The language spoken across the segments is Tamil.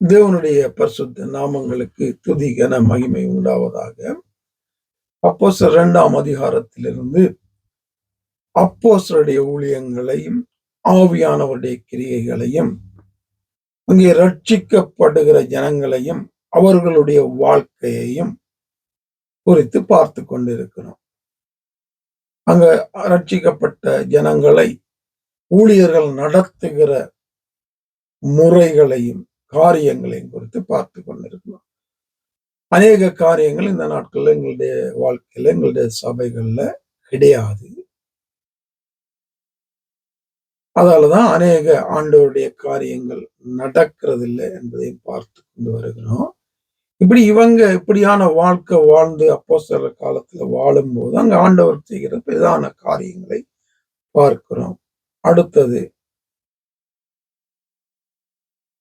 தேவனுடைய பரிசுத்த நாமங்களுக்கு துதி கன மகிமை உண்டாவதாக. அப்போஸ் இரண்டாம் அதிகாரத்திலிருந்து அப்போசருடைய ஊழியங்களையும் ஆவியானவருடைய கிரியைகளையும் அங்கே ரட்சிக்கப்படுகிற ஜனங்களையும் அவர்களுடைய வாழ்க்கையையும் குறித்து பார்த்து கொண்டிருக்கிறோம். அங்க ரட்சிக்கப்பட்ட ஜனங்களை ஊழியர்கள் நடத்துகிற முறைகளையும் காரியங்களையும் குறித்து பார்த்து கொண்டிருக்கிறோம் அநேக காரியங்கள் இந்த நாட்களில் எங்களுடைய வாழ்க்கையில் எங்களுடைய சபைகள்ல கிடையாது. அதாலதான் அநேக ஆண்டவருடைய காரியங்கள் நடக்கிறதில்லை என்பதையும் பார்த்து கொண்டு வருகிறோம். இப்படி இவங்க இப்படியான வாழ்க்கை வாழ்ந்து அப்போ சில காலத்துல வாழும்போது அங்க ஆண்டவர் செய்கிற பிரதான காரியங்களை பார்க்கிறோம். அடுத்தது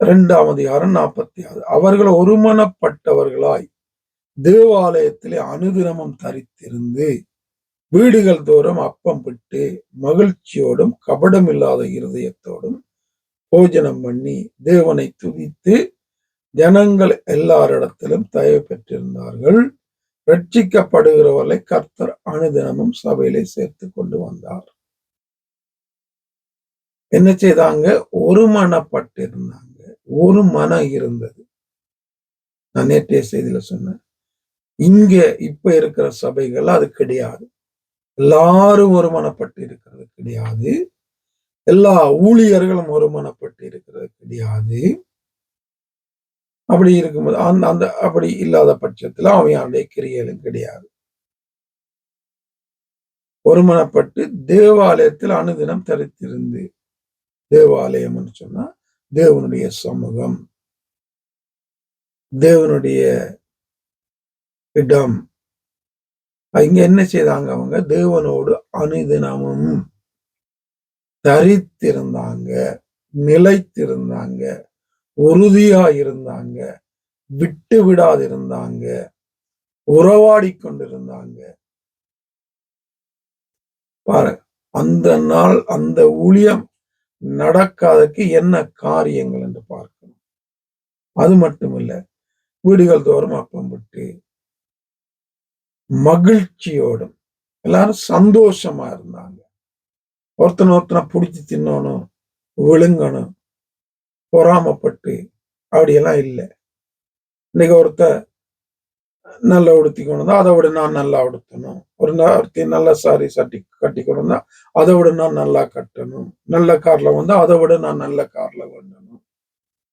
இரண்டாம் அதிகாரம் நாற்பத்தி ஆறு அவர்கள் ஒருமனப்பட்டவர்களாய் தேவாலயத்திலே அனுதினமும் தரித்திருந்து வீடுகள் தோறும் அப்பம் விட்டு மகிழ்ச்சியோடும் கபடமில்லாத இருதயத்தோடும் போஜனம் பண்ணி தேவனை துதித்து ஜனங்கள் எல்லாரிடத்திலும் தயவு பெற்றிருந்தார்கள். ரட்சிக்கப்படுகிறவர்களை கர்த்தர் அனுதினமும் சபையிலே சேர்த்து கொண்டு வந்தார். என்ன செய்தாங்க? ஒருமனப்பட்டிருந்தாங்க. ஒரு மனம் இருந்தது. நான் நேற்றைய செய்தியில சொன்னேன். இங்க இப்ப இருக்கிற சபைகள் அது கிடையாது. எல்லாரும் ஒருமனப்பட்டு இருக்கிறது கிடையாது. எல்லா ஊழியர்களும் ஒருமனப்பட்டு இருக்கிறது கிடையாது. அப்படி இருக்கும்போது அந்த அந்த அப்படி இல்லாத பட்சத்துல அவையானுடைய கிரியைகளும் கிடையாது. ஒருமனப்பட்டு தேவாலயத்தில் அனுதினம் தரித்திருந்து தேவாலயம்னு சொன்னா தேவனுடைய சமூகம் தேவனுடைய இடம். இங்க என்ன செய்தாங்க அவங்க? தேவனோடு அனுதினமும் தரித்திருந்தாங்க நிலைத்திருந்தாங்க உறுதியா இருந்தாங்க விட்டு விடாதிருந்தாங்க உறவாடி கொண்டிருந்தாங்க பாருங்க அந்த நாள் அந்த ஊழியம் நடக்காதக்கு என்ன காரியங்கள் என்று பார்க்கணும். அது மட்டுமில்ல வீடுகள் தோறும் அப்பம் விட்டு மகிழ்ச்சியோடும் எல்லாரும் சந்தோஷமா இருந்தாங்க. ஒருத்தனை ஒருத்தனை பிடிச்சி தின்னணும் விழுங்கணும் பொறாமப்பட்டு அப்படியெல்லாம் இல்லை. இன்னைக்கு ஒருத்தர் நல்லா உடுத்திக்கணும் அதை விட நான் நல்லா உடுத்தணும். ஒரு நேரத்தை நல்ல சாரி சட்டி கட்டிக்கணும் தான் அதை விட நான் நல்லா கட்டணும். நல்ல கார்ல வந்தா அதை விட நான் நல்ல கார்ல வரணும்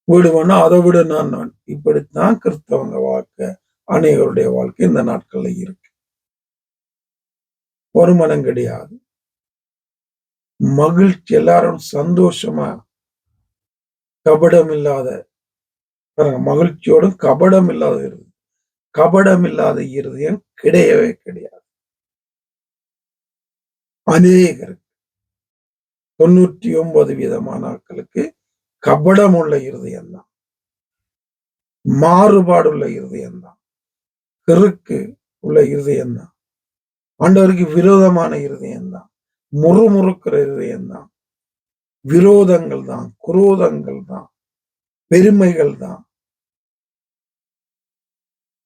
வீடு வேணா அதை விட நான் இப்படித்தான் கிறிஸ்தவங்க வாழ்க்கை அநேகருடைய வாழ்க்கை இந்த நாட்கள்ல இருக்கு. ஒரு மனம் கிடையாது. மகிழ்ச்சி எல்லாரும் சந்தோஷமா கபடம் இல்லாத மகிழ்ச்சியோடும் கபடம் இல்லாத இருக்கு கபடம் இல்லாத இருதயம் கிடையவே கிடையாது. அநேகருக்கு தொண்ணூற்றி ஒன்பது வீதமான ஆட்களுக்கு கபடம் உள்ள இருதயம் தான் மாறுபாடுள்ள இருதயம்தான். கிறுக்கு உள்ள இருதயம்தான். ஆண்டவருக்கு விரோதமான இருதயம் தான் முறுமுறுக்கிற இருதயம்தான். விரோதங்கள் தான் குரோதங்கள் தான் பெருமைகள் தான்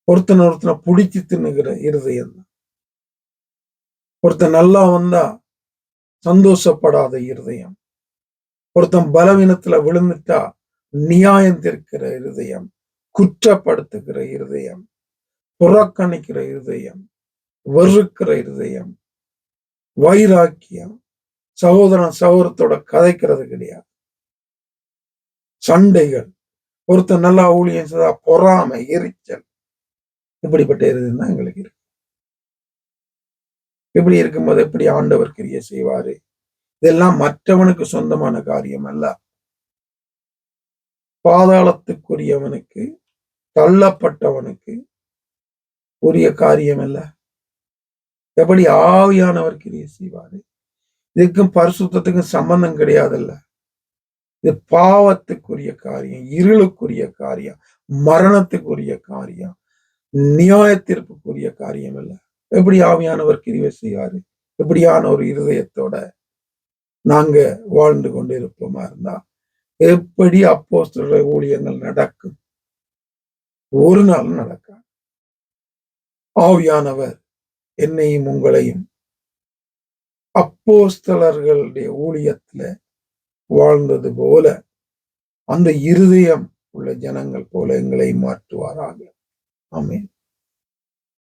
ஒருத்தனை ஒருத்தனை பிடிச்சி தின்னுகிற இருதயம் தான். ஒருத்தன் நல்லா வந்தா சந்தோஷப்படாத இருதயம். ஒருத்தன் பலவீனத்துல விழுந்துட்டா நியாயம் திருக்கிற இருதயம் குற்றப்படுத்துகிற இருதயம் புறக்கணிக்கிற இருதயம் வெறுக்கிற இருதயம் வைராக்கியம் சகோதரன் சகோதரத்தோட கதைக்கிறது கிடையாது. சண்டைகள். ஒருத்தன் நல்லா ஊழியம் செய்தா பொறாமை எரிச்சல். இப்படிப்பட்ட இருதயம் தான் எங்களுக்கு இருக்கு. இப்படி இருக்கும்போது எப்படி ஆண்டவர் கிரிய செய்வாரு? இதெல்லாம் மற்றவனுக்கு சொந்தமான காரியம் அல்ல. பாதாளத்துக்குரியவனுக்கு தள்ளப்பட்டவனுக்கு உரிய காரியம் அல்ல. எப்படி ஆவியானவர் கிரிய செய்வாரு? இதுக்கும் பரிசுத்தத்துக்கும் சம்பந்தம் கிடையாதுல்ல. இது பாவத்துக்குரிய காரியம் இருளுக்குரிய காரியம் மரணத்துக்குரிய காரியம் நியாய தீர்ப்புக்குரிய காரியம் அல்ல எப்படி ஆவியானவர் கிரிவை செய்வாரு? எப்படியான ஒரு இருதயத்தோட நாங்க வாழ்ந்து கொண்டு இருப்போமா இருந்தா? எப்படி அப்போ ஊழியங்கள் நடக்கும்? ஒரு நாளும் நடக்காது. ஆவியானவர் என்னையும் உங்களையும் அப்போஸ்தலர்களுடைய ஊழியத்துல வாழ்ந்தது போல அந்த இருதயம் உள்ள ஜனங்கள் போல எங்களை மாற்றுவாராங்க Amém.